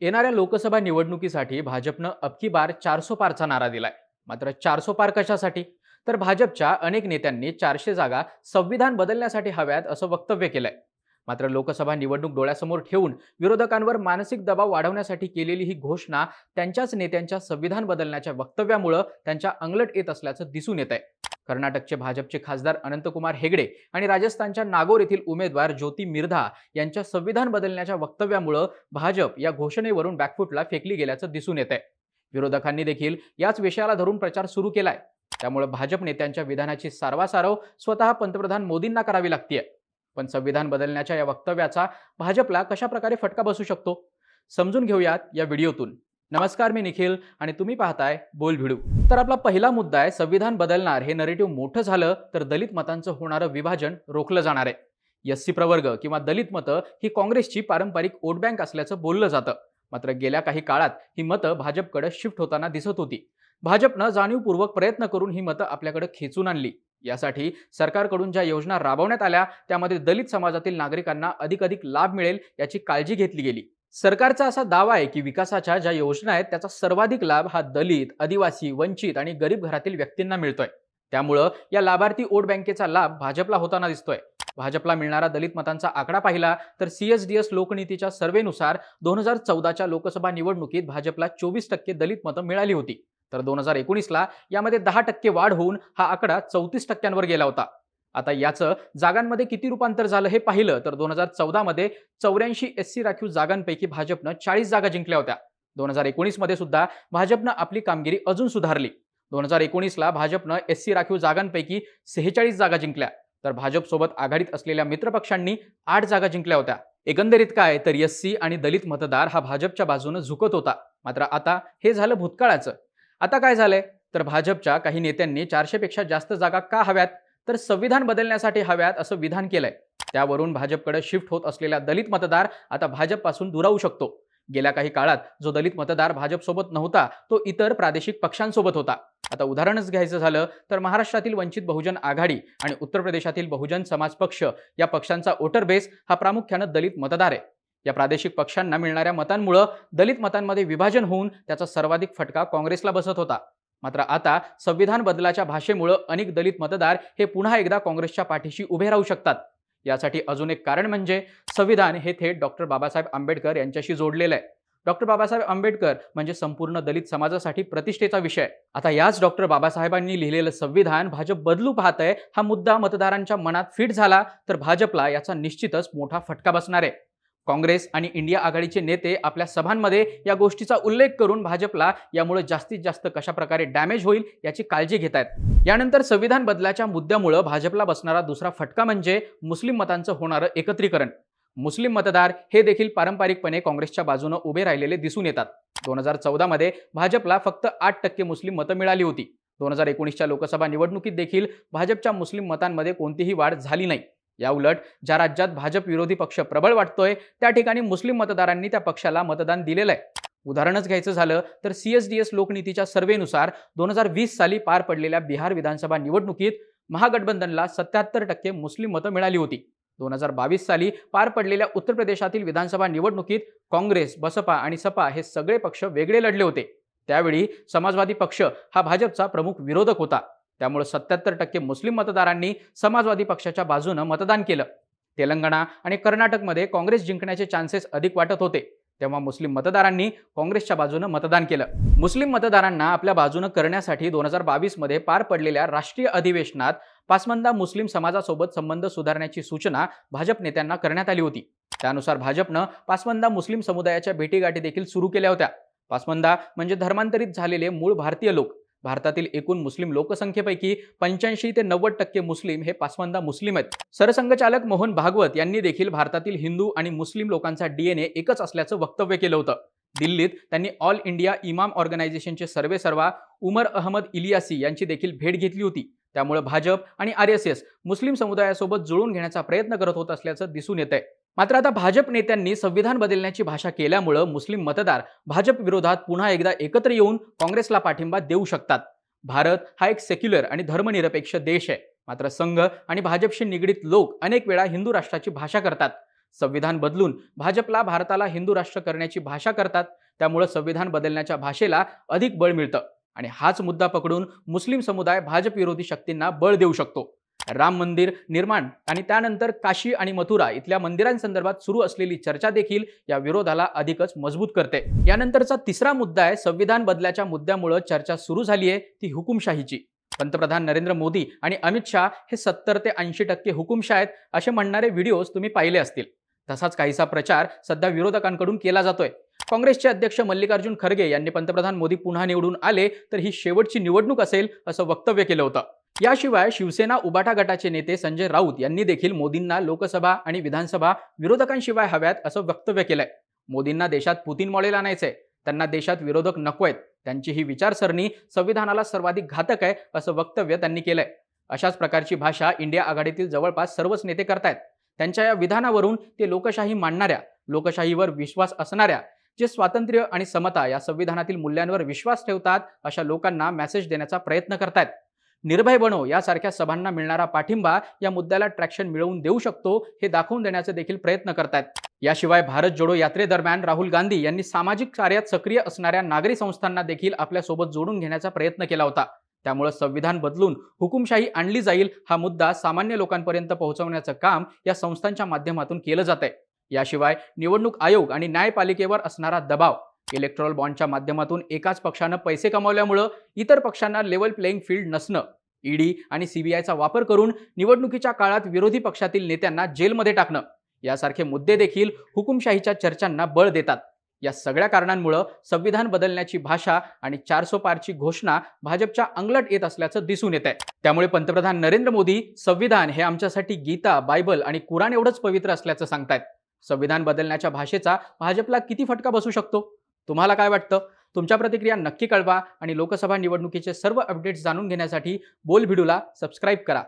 येणाऱ्या लोकसभा निवडणुकीसाठी भाजपनं अबकी बार चारसो पारचा नारा दिलाय. मात्र चारसो पार कशासाठी? तर भाजपच्या अनेक नेत्यांनी चारशे जागा संविधान बदलण्यासाठी हव्यात असं वक्तव्य केलंय. मात्र लोकसभा निवडणूक डोळ्यासमोर ठेवून विरोधकांवर मानसिक दबाव वाढवण्यासाठी केलेली ही घोषणा त्यांच्याच नेत्यांच्या संविधान बदलण्याच्या वक्तव्यामुळं त्यांच्या अंगलट येत असल्याचं दिसून येत आहे कर्नाटकचे भाजपचे खासदार अनंतकुमार हेगडे आणि राजस्थानच्या नागोर येथील उमेदवार ज्योती मिर्धा यांच्या संविधान बदलण्याच्या वक्तव्यामुळं भाजप या घोषणेवरून बॅकफुटला फेकली गेल्याचं दिसून येत आहे विरोधकांनी देखील याच विषयाला धरून प्रचार सुरू केलाय. त्यामुळे भाजप नेत्यांच्या विधानाची सारवासारव स्वतः पंतप्रधान मोदींना करावी लागतीय. पण संविधान बदलण्याच्या या वक्तव्याचा भाजपला कशा प्रकारे फटका बसू शकतो? समजून घेऊयात या व्हिडिओतून. नमस्कार मी निखिल आणि तुम्ही पाहताय बोल भिडू. तर आपला पहिला मुद्दा आहे संविधान बदलणार हे नरेटिव्ह मोठं झालं तर दलित मतांचं होणारं विभाजन रोखलं जाणार आहे. एससी प्रवर्ग किंवा दलित मतं ही काँग्रेसची पारंपरिक वोट बँक असल्याचं बोललं जातं. मात्र गेल्या काही काळात ही मतं भाजपकडे शिफ्ट होताना दिसत होती. भाजपनं जाणीवपूर्वक प्रयत्न करून ही मतं आपल्याकडे खेचून आणली. यासाठी सरकारकडून ज्या योजना राबवण्यात आल्या त्यामध्ये दलित समाजातील नागरिकांना अधिकाधिक लाभ मिळेल याची काळजी घेतली गेली. सरकारचा असा दावा आहे की विकासाच्या ज्या योजना आहेत त्याचा सर्वाधिक लाभ हा दलित आदिवासी वंचित आणि गरीब घरातील व्यक्तींना मिळतोय. त्यामुळं या लाभार्थी वोट बँकेचा लाभ भाजपला होताना दिसतोय. भाजपला मिळणारा दलित मतांचा आकडा पाहिला तर सीएसडीएस लोकनीतीच्या सर्वेनुसार दोन हजार चौदाच्या लोकसभा निवडणुकीत भाजपला चोवीस टक्के दलित मतं मिळाली होती. तर दोन हजार एकोणीसला यामध्ये दहा टक्के वाढ होऊन हा आकडा चौतीस टक्क्यांवर गेला होता. आता याचं जागांमध्ये किती रूपांतर झालं हे पाहिलं तर दोन हजार चौदामध्ये चौऱ्याऐंशी एस सी राखीव जागांपैकी भाजपनं चाळीस जागा जिंकल्या होत्या. दोन हजार एकोणीसमध्ये सुद्धा भाजपनं आपली कामगिरी अजून सुधारली. दोन हजार एकोणीसला भाजपनं एस सी राखीव जागांपैकी सेहेचाळीस जागा जिंकल्या. तर भाजपसोबत आघाडीत असलेल्या मित्रपक्षांनी आठ जागा जिंकल्या होत्या. एकंदरीत काय तर एस सी आणि दलित मतदार हा भाजपच्या बाजूनं झुकत होता. मात्र आता हे झालं भूतकाळाचं. आता काय झालंय? तर भाजपच्या काही नेत्यांनी चारशेपेक्षा जास्त जागा का हव्यात? तर संविधान बदलण्यासाठी हव्यात असं विधान केलंय. त्यावरून भाजपकडे शिफ्ट होत असलेला दलित मतदार आता भाजपपासून दुरावू शकतो. गेल्या काही काळात जो दलित मतदार भाजपसोबत नव्हता तो इतर प्रादेशिक पक्षांसोबत होता. आता उदाहरणच घ्यायचं झालं तर महाराष्ट्रातील वंचित बहुजन आघाडी आणि उत्तर प्रदेशातील बहुजन समाज पक्ष या पक्षांचा वोटर बेस हा प्रामुख्यानं दलित मतदार आहे. या प्रादेशिक पक्षांना मिळणाऱ्या मतांमुळं दलित मतांमध्ये विभाजन होऊन त्याचा सर्वाधिक फटका काँग्रेसला बसत होता. मात्र आता संविधान बदलाच्या भाषेमुळं अनेक दलित मतदार हे पुन्हा एकदा काँग्रेसच्या पाठीशी उभे राहू शकतात. यासाठी अजून एक कारण म्हणजे संविधान हे थेट डॉक्टर बाबासाहेब आंबेडकर यांच्याशी जोडलेलं आहे. डॉक्टर बाबासाहेब आंबेडकर म्हणजे संपूर्ण दलित समाजासाठी प्रतिष्ठेचा विषय. आता याच डॉक्टर बाबासाहेबांनी लिहिलेलं संविधान भाजप बदलू पाहत आहे हा मुद्दा मतदारांच्या मनात फिट झाला तर भाजपला याचा निश्चितच मोठा फटका बसणार आहे. काँग्रेस आणि इंडिया आघाडीचे नेते आपल्या सभांमध्ये या गोष्टीचा उल्लेख करून भाजपला यामुळे जास्तीत जास्त कशाप्रकारे डॅमेज होईल याची काळजी घेत आहेत. यानंतर संविधान बदलाच्या मुद्द्यामुळं भाजपला बसणारा दुसरा फटका म्हणजे मुस्लिम मतांचं होणारं एकत्रीकरण. मुस्लिम मतदार हे देखील पारंपरिकपणे काँग्रेसच्या बाजूनं उभे राहिलेले दिसून येतात. दोन हजार चौदामध्ये भाजपला फक्त आठ टक्के मुस्लिम मतं मिळाली होती. दोन हजार एकोणीसच्या लोकसभा निवडणुकीत देखील भाजपच्या मुस्लिम मतांमध्ये कोणतीही वाढ झाली नाही. या उलट ज्या राज्यात भाजप विरोधी पक्ष प्रबळ वाटतोय त्या ठिकाणी मुस्लिम मतदारांनी त्या पक्षाला मतदान दिलेलं आहे उदाहरणच घ्यायचं झालं तर सीएसडीएस लोकनीतीच्या सर्वेनुसार दोन हजार वीस साली पार पडलेल्या बिहार विधानसभा निवडणुकीत महागठबंधनला सत्याहत्तर टक्के मुस्लिम मतं मिळाली होती. दोन हजार बावीस साली पार पडलेल्या उत्तर प्रदेशातील विधानसभा निवडणुकीत काँग्रेस बसपा आणि सपा हे सगळे पक्ष वेगळे लढले होते. त्यावेळी समाजवादी पक्ष हा भाजपचा प्रमुख विरोधक होता. त्यामुळे सत्याहत्तर टक्के मुस्लिम मतदारांनी समाजवादी पक्षाच्या बाजूनं मतदान केलं. तेलंगणा आणि कर्नाटकमध्ये काँग्रेस जिंकण्याचे चान्सेस अधिक वाटत होते. तेव्हा मुस्लिम मतदारांनी काँग्रेसच्या बाजूनं मतदान केलं. मुस्लिम मतदारांना आपल्या बाजूनं करण्यासाठी दोन हजार बावीसमध्ये पार पडलेल्या राष्ट्रीय अधिवेशनात पासमंदा मुस्लिम समाजासोबत संबंध सुधारण्याची सूचना भाजप नेत्यांना करण्यात आली होती. त्यानुसार भाजपनं पासमंदा मुस्लिम समुदायाच्या भेटीगाठी देखील सुरू केल्या होत्या. पासमंदा म्हणजे धर्मांतरित झालेले मूळ भारतीय लोक. भारतातील एकूण मुस्लिम लोकसंख्येपैकी पंच्याऐंशी ते नव्वद टक्के मुस्लिम हे पासवंदा मुस्लिम आहेत. सरसंघचालक मोहन भागवत यांनी देखील भारतातील हिंदू आणि मुस्लिम लोकांचा डीएनए एकच असल्याचं वक्तव्य केलं होतं. दिल्लीत त्यांनी ऑल इंडिया इमाम ऑर्गनायझेशनचे सर्वे सर्वा उमर अहमद इलियासी यांची देखील भेट घेतली होती. त्यामुळे भाजप आणि आर एस एस मुस्लिम समुदायासोबत जुळून घेण्याचा प्रयत्न करत होत असल्याचं दिसून येत आहे मात्र आता भाजप नेत्यांनी संविधान बदलण्याची भाषा केल्यामुळं मुस्लिम मतदार भाजप विरोधात पुन्हा एकदा एकत्र येऊन काँग्रेसला पाठिंबा देऊ शकतात. भारत हा एक सेक्युलर आणि धर्मनिरपेक्ष देश आहे. मात्र संघ आणि भाजपशी निगडीत लोक अनेक वेळा हिंदू राष्ट्राची भाषा करतात. संविधान बदलून भाजपला भारताला हिंदू राष्ट्र करण्याची भाषा करतात त्यामुळं संविधान बदलण्याच्या भाषेला अधिक बळ मिळतं. आणि हाच मुद्दा पकडून मुस्लिम समुदाय भाजप विरोधी शक्तींना बळ देऊ शकतो. राम मंदिर निर्माण आणि त्यानंतर काशी आणि मथुरा इथल्या मंदिरांसंदर्भात सुरू असलेली चर्चा देखील या विरोधाला अधिकच मजबूत करते. यानंतरचा तिसरा मुद्दा आहे संविधान बदलाच्या मुद्द्यामुळे चर्चा सुरू झाली आहे ती हुकुमशाहीची. पंतप्रधान नरेंद्र मोदी आणि अमित शहा हे सत्तर ते ऐंशी टक्के हुकुमशाह आहेत असे म्हणणारे व्हिडिओज तुम्ही पाहिले असतील. तसाच काहीसा प्रचार सध्या विरोधकांकडून केला जातोय. काँग्रेसचे अध्यक्ष मल्लिकार्जुन खरगे यांनी पंतप्रधान मोदी पुन्हा निवडून आले तर ही शेवटची निवडणूक असेल असं वक्तव्य केलं होतं. याशिवाय शिवसेना उबाटा गटाचे नेते संजय राऊत यांनी देखील मोदींना लोकसभा आणि विधानसभा विरोधकांशिवाय हव्यात असं वक्तव्य केलंय. मोदींना देशात पुतीन मॉडेल आणायचंय. त्यांना देशात विरोधक नको आहेत. त्यांची ही विचारसरणी संविधानाला सर्वाधिक घातक आहे असं वक्तव्य त्यांनी केलंय. अशाच प्रकारची भाषा इंडिया आघाडीतील जवळपास सर्वच नेते करतायत. त्यांच्या या विधानावरून ते लोकशाही मांडणाऱ्या लोकशाहीवर विश्वास असणाऱ्या जे स्वातंत्र्य आणि समता या संविधानातील मूल्यांवर विश्वास ठेवतात अशा लोकांना मेसेज देण्याचा प्रयत्न करतायत. निर्भय बनो यासारख्या सभांना मिळणारा पाठिंबा या मुद्द्याला ट्रॅक्शन मिळवून देऊ शकतो हे दाखवून देण्याचे देखील प्रयत्न करतायत. याशिवाय भारत जोडो यात्रेदरम्यान राहुल गांधी यांनी सामाजिक कार्यात सक्रिय असणाऱ्या नागरी संस्थांना देखील आपल्यासोबत जोडून घेण्याचा प्रयत्न केला होता. त्यामुळे संविधान बदलून हुकुमशाही आणली जाईल हा मुद्दा सामान्य लोकांपर्यंत पोहोचवण्याचं काम या संस्थांच्या माध्यमातून केलं जात आहे याशिवाय निवडणूक आयोग आणि न्यायपालिकेवर असणारा दबाव इलेक्ट्रॉल बॉन्डच्या माध्यमातून एकाच पक्षानं पैसे कमावल्यामुळं इतर पक्षांना लेवल प्लेईंग फील्ड नसणं. ईडी आणि सीबीआयचा वापर करून निवडणुकीच्या काळात विरोधी पक्षातील नेत्यांना जेलमध्ये टाकणं. यासारखे मुद्दे देखील हुकुमशाहीच्या चर्चांना बळ देतात. या सगळ्या कारणांमुळं संविधान बदलण्याची भाषा आणि चारसो पारची घोषणा भाजपच्या अंगलट येत असल्याचं दिसून येत आहे त्यामुळे पंतप्रधान नरेंद्र मोदी संविधान हे आमच्यासाठी गीता बायबल आणि कुराण एवढंच पवित्र असल्याचं सांगतायत. संविधान बदलण्याच्या भाषेचा भाजपला किती फटका बसू शकतो? तुम्हाला काय वाटतं? तुमच्या प्रतिक्रिया नक्की कळवा आणि लोकसभा निवडणुकीचे सर्व अपडेट्स जाणून घेण्यासाठी बोल व्हिडिओला सबस्क्राईब करा.